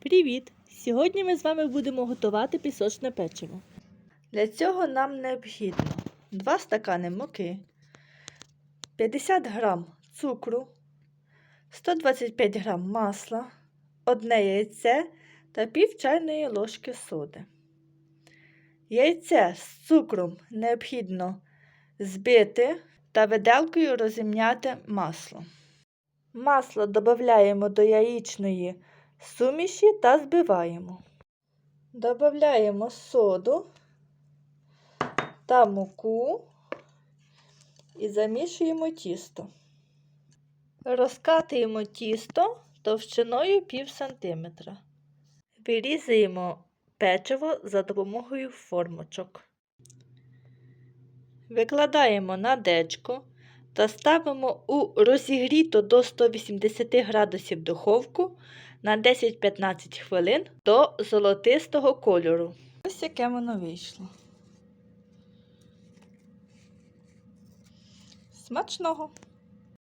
Привіт! Сьогодні ми з вами будемо готувати пісочне печиво. Для цього нам необхідно 2 стакани муки, 50 грам цукру, 125 грам масла, одне яйце та пів чайної ложки соди. Яйце з цукром необхідно збити та виделкою розімняти масло. Масло додаємо до яєчної суміші та збиваємо. Додаємо соду та муку і замішуємо тісто. Розкатуємо тісто товщиною пів сантиметра. Вирізуємо печиво за допомогою формочок. Викладаємо на дечко та ставимо у розігріту до 180 градусів духовку на 10-15 хвилин до золотистого кольору. Ось яке воно вийшло. Смачного!